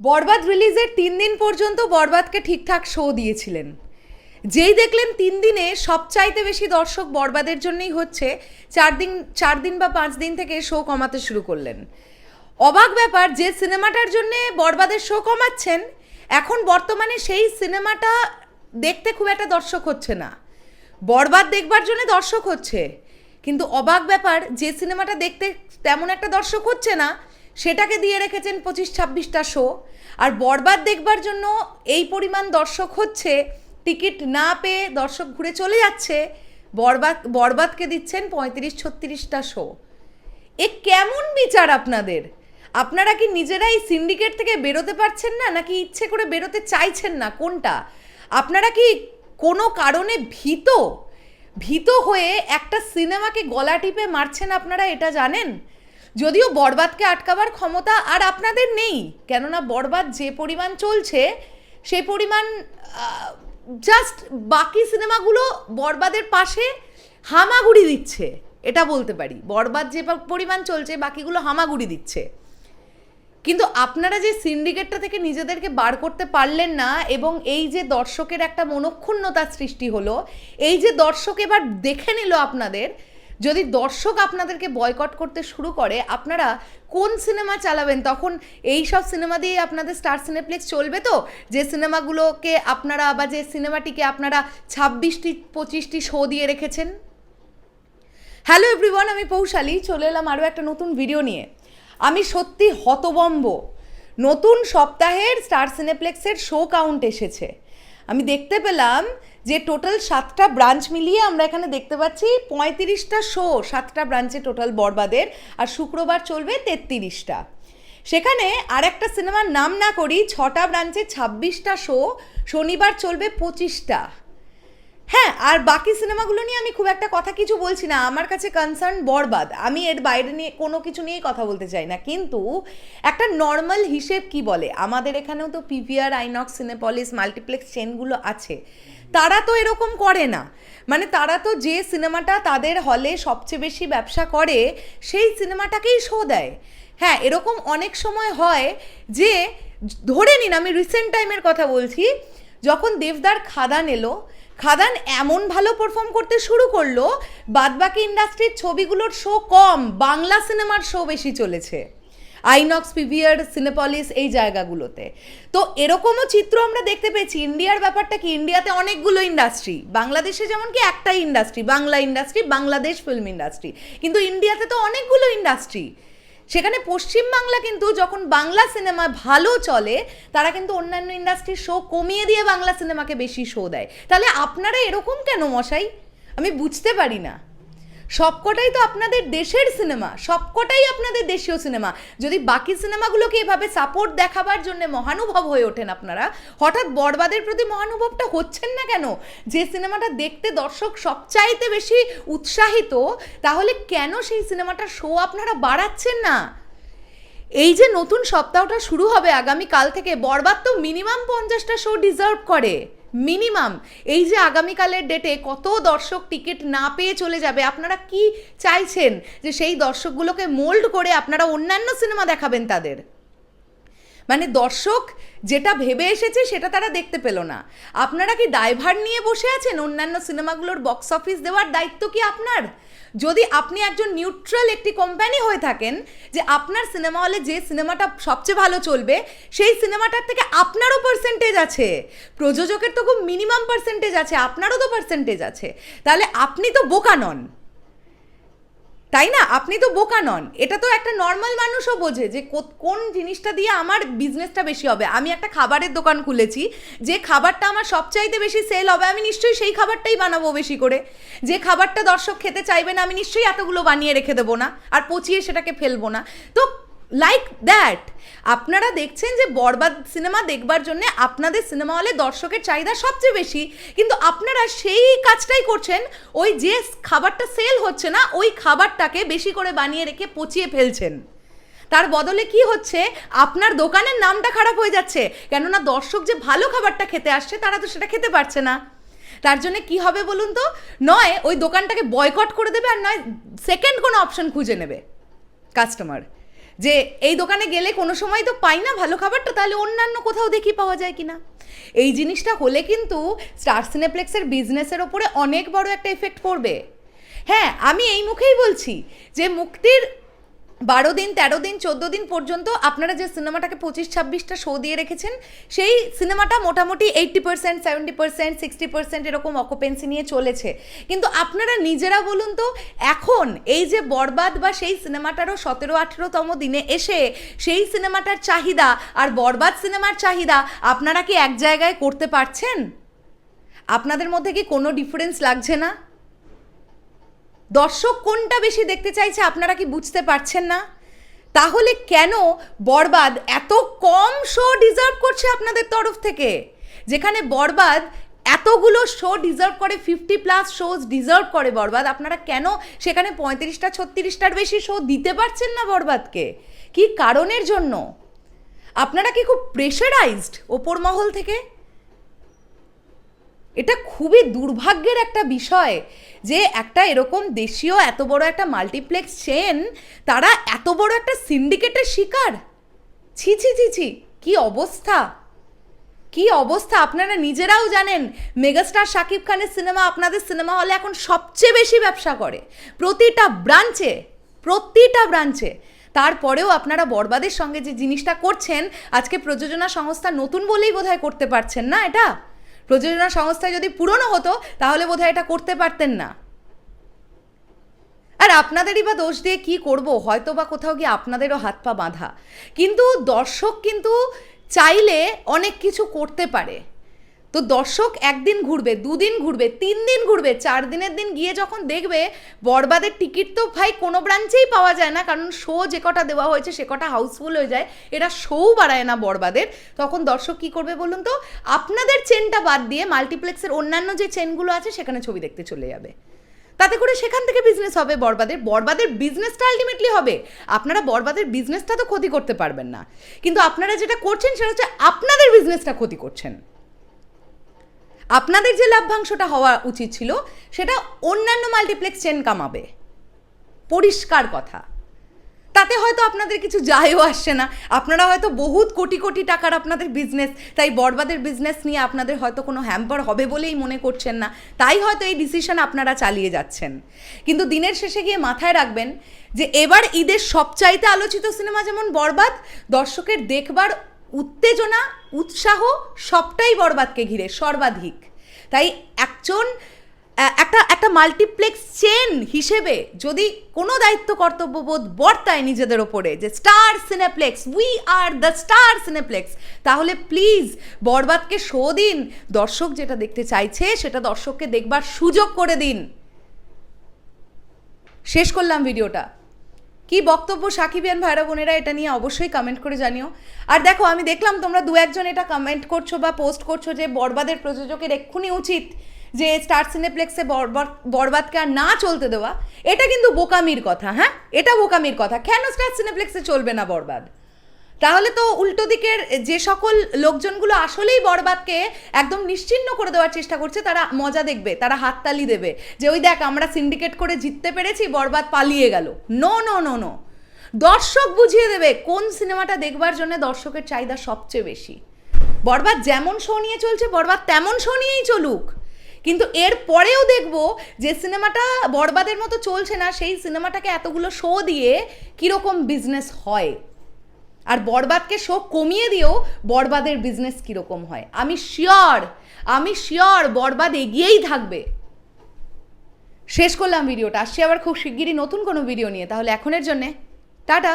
বরবাদ রিলিজের তিন দিন পর্যন্ত বরবাদকে ঠিকঠাক শো দিয়েছিলেন। যেই দেখলেন তিন দিনে সবচাইতে বেশি দর্শক বরবাদের জন্যই হচ্ছে, চার দিন চার দিন বা পাঁচ দিন থেকে শো কমাতে শুরু করলেন। অবাক ব্যাপার, যে সিনেমাটার জন্য বরবাদের শো কমাচ্ছেন, এখন বর্তমানে সেই সিনেমাটা দেখতে খুব একটা দর্শক হচ্ছে না। বরবাদ দেখবার জন্য দর্শক হচ্ছে। কিন্তু অবাক ব্যাপার, যে সিনেমাটা দেখতে তেমন একটা দর্শক হচ্ছে না সেটাকে দিয়ে রেখেছেন পঁচিশ ছাব্বিশটা শো। আর বরবাদ দেখবার জন্য এই পরিমাণ দর্শক হচ্ছে, টিকিট না পেয়ে দর্শক ঘুরে চলে যাচ্ছে, বরবাদ, বরবাদকে দিচ্ছেন পঁয়ত্রিশ ছত্রিশটা শো। এ কেমন বিচার আপনাদের? আপনারা কি নিজেরাই সিন্ডিকেট থেকে বেরোতে পারছেন না, নাকি ইচ্ছে করে বেরোতে চাইছেন না? কোনটা? আপনারা কি কোনো কারণে ভীত? ভীত হয়ে একটা সিনেমাকে গলা টিপে মারছেন আপনারা, এটা জানেন? যদিও বরবাদকে আটকাবার ক্ষমতা আর আপনাদের নেই, কেননা বরবাদ যে পরিমাণ চলছে সেই পরিমাণ জাস্ট বাকি সিনেমাগুলো বরবাদের পাশে হামাগুড়ি দিচ্ছে, এটা বলতে পারি। বরবাদ যে পরিমাণ চলছে, বাকিগুলো হামাগুড়ি দিচ্ছে। কিন্তু আপনারা যে সিন্ডিকেটটা থেকে নিজেদেরকে বার করতে পারলেন না, এবং এই যে দর্শকের একটা মনক্ষুণ্ণতার সৃষ্টি হলো, এই যে দর্শক এবার দেখে নিল আপনাদের যদি দর্শক আপনাদেরকে বয়কট করতে শুরু করে, আপনারা কোন সিনেমা চালাবেন? তখন এই সব সিনেমা দিয়ে আপনাদের স্টার সিনেপ্লেক্স চলবে তো? যে সিনেমাগুলোকে আপনারা বা যে সিনেমাটিকে আপনারা ছাব্বিশটি, পঁচিশটি শো দিয়ে রেখেছেন? হ্যালো এভরিওয়ান আমি পৌশালী। চলে এলাম আরও একটা নতুন ভিডিও নিয়ে। আমি সত্যি হতবম্ব। নতুন সপ্তাহের স্টার সিনেপ্লেক্সের শো কাউন্ট এসেছে। আমি দেখতে পেলাম যে টোটাল সাতটা ব্রাঞ্চ মিলিয়ে আমরা এখানে দেখতে পাচ্ছি পঁয়ত্রিশটা শো সাতটা ব্রাঞ্চে টোটাল বরবাদের, আর শুক্রবার চলবে তেত্রিশটা। সেখানে আর একটা সিনেমার নাম না করি, ছটা ব্রাঞ্চে ছাব্বিশটা শো শনিবার চলবে পঁচিশটা। হ্যাঁ আর বাকি সিনেমাগুলো নিয়ে আমি খুব একটা কথা কিছু বলছি না। আমার কাছে কনসার্ন বরবাদ। আমি এর বাইরে নিয়ে কোনো কিছু নিয়েই কথা বলতে চাই না। কিন্তু একটা নর্মাল হিসেব কি বলে? আমাদের এখানেও তো পিভিআর আইনক্স সিনেপলিস মাল্টিপ্লেক্স চেনগুলো আছে। তারা তো এরকম করে না। মানে তারা তো যে সিনেমাটা তাদের হলে সবচেয়ে বেশি ব্যবসা করে, সেই সিনেমাটাকেই শো দেয়। হ্যাঁ এরকম অনেক সময় হয় যে, ধরে নিন আমি রিসেন্ট টাইমের কথা বলছি যখন দেবদার খাদান এলো, খাদান এমন ভালো পারফর্ম করতে শুরু করল, বাদবাকি ইন্ডাস্ট্রির ছবিগুলোর শো কম, বাংলা সিনেমার শো বেশি চলেছে। আইনক্স পিভিয়ার সিনেপলিস এই জায়গাগুলোতে। তো এরকমও চিত্র আমরা দেখতে পেয়েছি। ইন্ডিয়ার ব্যাপারটা কি? ইন্ডিয়াতে অনেকগুলো ইন্ডাস্ট্রি বাংলাদেশে যেমন কি একটাই industry Bangla industry Bangladesh film industry কিন্তু ইন্ডিয়াতে তো অনেকগুলো ইন্ডাস্ট্রি সেখানে পশ্চিমবাংলা কিন্তু যখন বাংলা সিনেমা ভালো চলে, তারা কিন্তু অন্যান্য ইন্ডাস্ট্রির শো কমিয়ে দিয়ে বাংলা সিনেমাকে বেশি শো দেয়। তাহলে আপনারা এরকম কেন মশাই? আমি বুঝতে পারি না। সবকটাই তো আপনাদের দেশের সিনেমা সবকটাই আপনাদের দেশীয় সিনেমা যদি বাকি সিনেমাগুলোকে এভাবে সাপোর্ট দেখাবার জন্য মহানুভব হয়ে ওঠেন আপনারা, হঠাৎ বরবাদের প্রতি মহানুভবটা হচ্ছেন না কেন? যে সিনেমাটা দেখতে দর্শক সবচাইতে বেশি উৎসাহিত, তাহলে কেন সেই সিনেমাটার শো আপনারা বাড়াচ্ছেন না? এই যে নতুন সপ্তাহটা শুরু হবে আগামী কাল থেকে, বরবাদ তো মিনিমাম পঞ্চাশটা শো ডিজার্ভ করে। মিনিমাম। এই যে আগামীকালের ডেটে কত দর্শক টিকিট না পেয়ে চলে যাবে, আপনারা কি চাইছেন যে সেই দর্শকগুলোকে মোল্ড করে আপনারা অন্যান্য সিনেমা দেখাবেন তাদের? মানে দর্শক যেটা ভেবে এসেছে সেটা তারা দেখতে পেল না। আপনারা কি দায়ভার নিয়ে বসে আছেন অন্যান্য সিনেমাগুলোর বক্স অফিস দেওয়ার দায়িত্ব কি আপনার? যদি আপনি একজন নিউট্রাল একটি কোম্পানি হয়ে থাকেন, যে আপনার সিনেমা হলে যে সিনেমাটা সবচেয়ে ভালো চলবে, সেই সিনেমাটার থেকে আপনারও পার্সেন্টেজ আছে। প্রযোজকের তো খুব মিনিমাম পার্সেন্টেজ আছে, আপনারও তো পার্সেন্টেজ আছে। তাহলে আপনি তো বোকা নন। তাই না? আপনি তো বোকা নন। এটা তো একটা নর্মাল মানুষও বোঝে যে কোন জিনিসটা দিয়ে আমার বিজনেসটা বেশি হবে। আমি একটা খাবারের দোকান খুলেছি, যে খাবারটা আমার সবচাইতে বেশি সেল হবে, আমি নিশ্চয়ই সেই খাবারটাই বানাবো বেশি করে। যে খাবারটা দর্শক খেতে চাইবে না, আমি নিশ্চয়ই এতগুলো বানিয়ে রেখে দেবো না, আর পচিয়ে সেটাকে ফেলব না। তো লাইক দ্যাট আপনারা দেখছেন যে বরবাদ সিনেমা দেখবার জন্য আপনাদের সিনেমা হলে দর্শকের চাহিদা সবচেয়ে বেশি। কিন্তু আপনারা সেই কাজটাই করছেন, ওই যে খাবারটা সেল হচ্ছে না, ওই খাবারটাকে বেশি করে বানিয়ে রেখে পচিয়ে ফেলছেন। তার বদলে কি হচ্ছে? আপনার দোকানের নামটা খারাপ হয়ে যাচ্ছে। কেননা দর্শক যে ভালো খাবারটা খেতে আসছে, তারা তো সেটা খেতে পারছে না। তার জন্য কি হবে বলুন তো? নয়, ওই দোকানটাকে বয়কট করে দেবে আর নয় সেকেন্ড কোনো অপশন খুঁজে নেবে। কাস্টমার যে এই দোকানে গেলে কোনো সময় তো পাই না ভালো খাবারটা, তাহলে অন্যান্য কোথাও দেখি পাওয়া যায় কি না এই জিনিসটা হলে কিন্তু স্টার সিনেপ্লেক্সের বিজনেসের ওপরে অনেক বড় একটা এফেক্ট পড়বে। হ্যাঁ আমি এই মুখেই বলছি যে মুক্তির বারো দিন, তেরো দিন, চোদ্দ দিন পর্যন্ত আপনারা যে সিনেমাটাকে পঁচিশ ছাব্বিশটা শো দিয়ে রেখেছেন, সেই সিনেমাটা মোটামুটি eighty percent seventy percent sixty percent এরকম অকুপেন্সি নিয়ে চলেছে। কিন্তু আপনারা নিজেরা বলুন তো, এখন এই যে বরবাদ বা সেই সিনেমাটারও সতেরো আঠেরোতম দিনে এসে সেই সিনেমাটার চাহিদা আর বরবাদ সিনেমার চাহিদা আপনারা কি এক জায়গায় করতে পারছেন? আপনাদের মধ্যে কি কোনো ডিফারেন্স লাগছে না? দর্শক কোনটা বেশি দেখতে চাইছে আপনারা কি বুঝতে পারছেন না? তাহলে কেন বরবাদ এত কম শো ডিজার্ভ করছে আপনাদের তরফ থেকে? যেখানে বরবাদ এতগুলো শো ডিজার্ভ করে ফিফটি প্লাস শোজ ডিজার্ভ করে বরবাদ, আপনারা কেন সেখানে পঁয়ত্রিশটা, ছত্রিশটার বেশি শো দিতে পারছেন না বরবাদকে? কি কারণের জন্য? আপনারা কি খুব প্রেশারাইজড ওপর মহল থেকে? এটা খুবই দুর্ভাগ্যের একটা বিষয় যে একটা এরকম দেশীয় এত বড় একটা মাল্টিপ্লেক্স চেন তারা এত বড় একটা সিন্ডিকেটের শিকার। ছি ছি ছি ছি, কী অবস্থা? কি অবস্থা? আপনারা নিজেরাও জানেন মেগাস্টার শাকিব খানের সিনেমা আপনাদের সিনেমা হলে এখন সবচেয়ে বেশি ব্যবসা করে। প্রতিটা ব্রাঞ্চে প্রতিটা ব্রাঞ্চে তারপরেও আপনারা বরবাদের সঙ্গে যে জিনিসটা করছেন, আজকে প্রযোজনা সংস্থা নতুন বলেই বোধহয় করতে পারছেন না এটা? প্রযোজনা সংস্থায় যদি পুরনো হতো, তাহলে বোধহয় এটা করতে পারতেন না। আর আপনাদেরই বা দোষ দিয়ে কি করব? হয়তো বা কোথাও গিয়ে আপনাদেরও হাত পা বাঁধা। কিন্তু দর্শক কিন্তু চাইলে অনেক কিছু করতে পারে। তো দর্শক একদিন ঘুরবে, দুদিন ঘুরবে তিন দিন ঘুরবে চার দিনের দিন গিয়ে যখন দেখবে, বরবাদের টিকিট তো ভাই কোনো ব্রাঞ্চেই পাওয়া যায় না, কারণ শো যে কটা দেওয়া হয়েছে সে কটা হাউসফুল হয়ে যায়, এরা শোও বাড়ায় না বরবাদের। তখন দর্শক কি করবে বলুন তো, আপনাদের চেনটা বাদ দিয়ে মাল্টিপ্লেক্সের অন্যান্য যে চেনগুলো আছে, সেখানে ছবি দেখতে চলে যাবে। তাতে করে সেখান থেকে বিজনেস হবে বরবাদের। বরবাদের বিজনেসটা আলটিমেটলি হবে। আপনারা বরবাদের বিজনেসটা তো ক্ষতি করতে পারবেন না। কিন্তু আপনারা যেটা করছেন, সেটা হচ্ছে আপনাদের বিজনেসটা ক্ষতি করছেন। আপনাদের যে লাভ্যাংশটা হওয়া উচিত ছিল, সেটা অন্যান্য মাল্টিপ্লেক্স চেন কামাবে। পরিষ্কার কথা। তাতে হয়তো আপনাদের কিছু যায়ও আসছে না। আপনারা হয়তো বহুত কোটি কোটি টাকার আপনাদের বিজনেস তাই বরবাদের বিজনেস নিয়ে আপনাদের হয়তো কোনো হ্যাম্পার হবে বলেই মনে করছেন না। তাই হয়তো এই ডিসিশন আপনারা চালিয়ে যাচ্ছেন। কিন্তু দিনের শেষে গিয়ে মাথায় রাখবেন যে, এবার ঈদের সবচাইতে আলোচিত সিনেমা যেমন বরবাদ, দর্শকের দেখবার উত্তেজনা, উৎসাহ সবটাই বরবাদকে ঘিরে, সর্বাধিক। তাই একজন একটা একটা মাল্টিপ্লেক্স চেন হিসেবে যদি কোনো দায়িত্ব কর্তব্যবোধ বর্তায় নিজেদের ওপরে যে Star Cineplex we are the Star Cineplex তাহলে প্লিজ বরবাদকে শো দিন। দর্শক যেটা দেখতে চাইছে, সেটা দর্শককে দেখবার সুযোগ করে দিন। শেষ করলাম ভিডিওটা। কি বক্তব্য সাকিবিয়ান ভাইরা বোনেরা এটা নিয়ে অবশ্যই কমেন্ট করে জানিও। আর দেখো, আমি দেখলাম তোমরা দু একজন এটা কমেন্ট করছ বা পোস্ট করছ যে বরবাদের প্রযোজকের এক্ষুনি উচিত যে স্টার সিনেপ্লেক্সে বরবাদ- বরবাদকে আর না চলতে দেওয়া। এটা কিন্তু বোকামির কথা হ্যাঁ? এটা বোকামির কথা। কেন স্টার সিনেপ্লেক্সে চলবে না বরবাদ? তাহলে তো উল্টো দিকের যে সকল লোকজনগুলো আসলেই বরবাদকে একদম নিশ্চিহ্ন করে দেওয়ার চেষ্টা করছে, তারা মজা দেখবে, তারা হাততালি দেবে যে, ওই দেখ, আমরা সিন্ডিকেট করে জিততে পেরেছি, বরবাদ পালিয়ে গেল। নো নো নো নো দর্শক বুঝিয়ে দেবে কোন সিনেমাটা দেখবার জন্য দর্শকের চাহিদা সবচেয়ে বেশি। বরবাদ যেমন শো নিয়ে চলছে, বরবাদ তেমন শো নিয়েই চলুক। কিন্তু এর পরেও দেখব যে, সিনেমাটা বরবাদের মতো চলছে না, সেই সিনেমাটাকে এতগুলো শো দিয়ে কীরকম বিজনেস হয়। আর বরবাদকে শো কমিয়ে দিয়েও বরবাদের বিজনেস কীরকম হয়? আমি শিওর আমি শিওর বরবাদ এগিয়েই থাকবে। শেষ করলাম ভিডিওটা আসছি আবার খুব শিগগিরই নতুন কোনো ভিডিও নিয়ে। তাহলে এখনের জন্যে, টাটা।